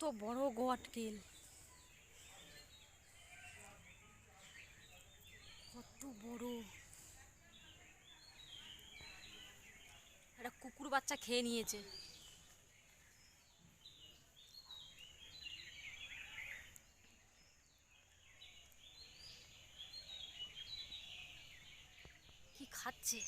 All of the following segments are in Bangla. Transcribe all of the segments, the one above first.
কত বড় গোয়াটকেল কত বড়। একটা কুকুর বাচ্চা খেয়ে নিয়েছে। কি খাচ্ছে?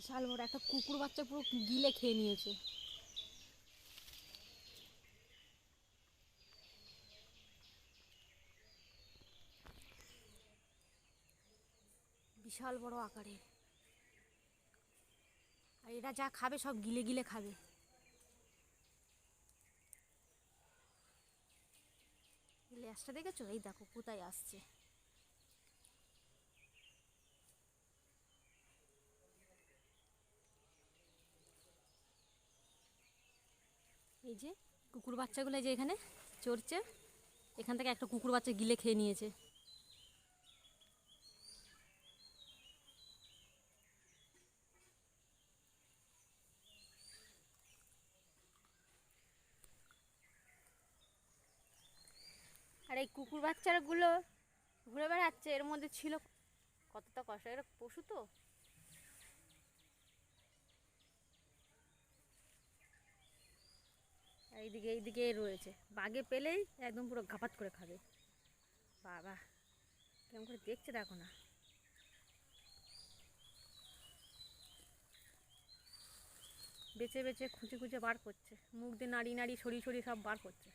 বিশাল বড় একটা কুকুর বাচ্চা পুরো গিলে খেয়ে নিয়েছে। বিশাল বড় আকারে। আর এরা যা খাবে সব গিলে গিলে খাবে। ল্যাসটা দেখেছ? এই দেখো, কোথায় আসছে। এই যে কুকুর বাচ্চাগুলো যে এখানে চড়ছে। এখান থেকে একটা কুকুর বাচ্চা গিলে খেয়ে নিয়েছে। আর এই কুকুর বাচ্চাগুলো ঘুরে বেড়াচ্ছে, এর মধ্যে ছিল কতটা কষ্ট? এটা পশু তো? এইদিকে এইদিকে রয়েছে। বাঘে পেলেই একদম পুরো ঘাপাত করে খাবে। বাবা, কেমন করে দেখছে দেখো না। বেছে বেছে খুঁজে খুঁজে বার করছে। মুখ দিয়ে নাড়ি নাড়ি, সরি সরি সব বার করছে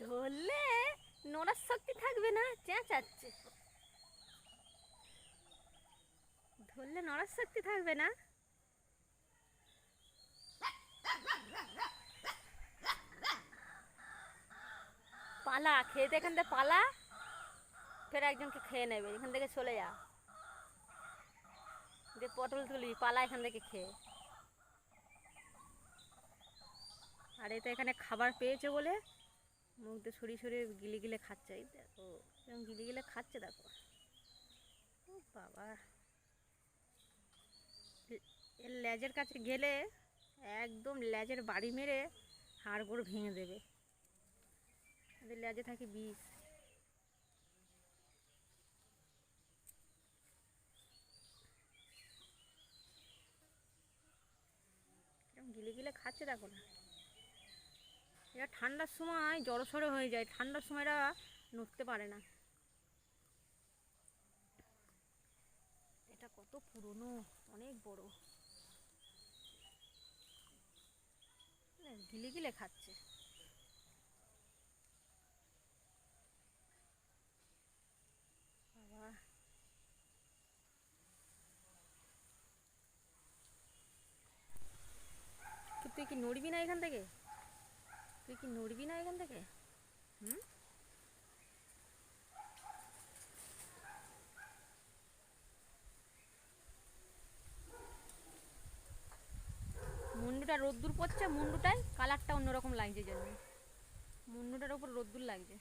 ধরলে নড়ার শক্তি থাকবে না চেঁচাচ্ছে। ধরলে নড়ার শক্তি থাকবে না। পালা খেতে এখান থেকে, পালা। ফের একজনকে খেয়ে নেবে, এখান থেকে চলে যা। যে পটল তুলি, পালা এখান থেকে খেয়ে। আর এটা এখানে খাবার পেয়েছে বলে মুখ দিয়ে সরিয়ে সরিয়ে গিলে গিলে খাচ্ছে, এই দেখো। এরকম গিলে গিলে খাচ্ছে, দেখো। ও বাবা। এর লেজের কাছে গেলে একদম লেজের বাড়ি মেরে হাড় গোড় ভেঙে দেবে। এদের লেজে থাকে বিষ। গিলে গিলে খাচ্ছে, দেখো না। এরা ঠান্ডার সময় জড়সড়ো হয়ে যায়, ঠান্ডার সময় এরা নড়তে পারে না। এটা কত পুরনো, অনেক বড়। গিলে গিলে খাচ্ছে। তুই কি নড়বি না এখান থেকে? তুই কি নড়বি না এখান থেকে? হুম? মুন্ডুটা রোদ্দুর পড়ছে, মুন্ডুটায় কালারটা অন্যরকম লাগছে জন্য মুন্ডুটার উপর রোদ্দুর লাগছে।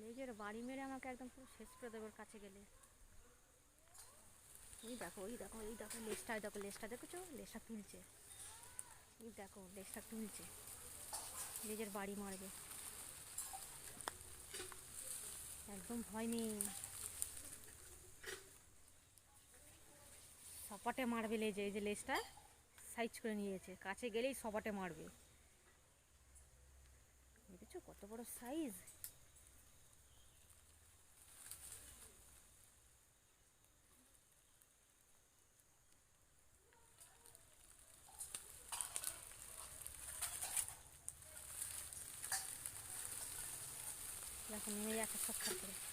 লেজের বাড়ি মেরে আমাকে একদম পুরো শেষ করে দেবে কাছে গেলে। ওই দেখো ওই দেখো ওই দেখো, লেজটা দেখো, লেজটা দেখেছ? লেজটা তুলছে। দেখো লেজটা তুলছে নিজের বাড়ি মারবে। একদম ভয় নেই। সপাটে মারবে লেজে, এই যে লেজটা সাইজ করে নিয়েছে। কাছে গেলেই সপাটে মারবে। দেখেছ কত বড় সাইজ দেখো নেমে এক সব খাচ্ছে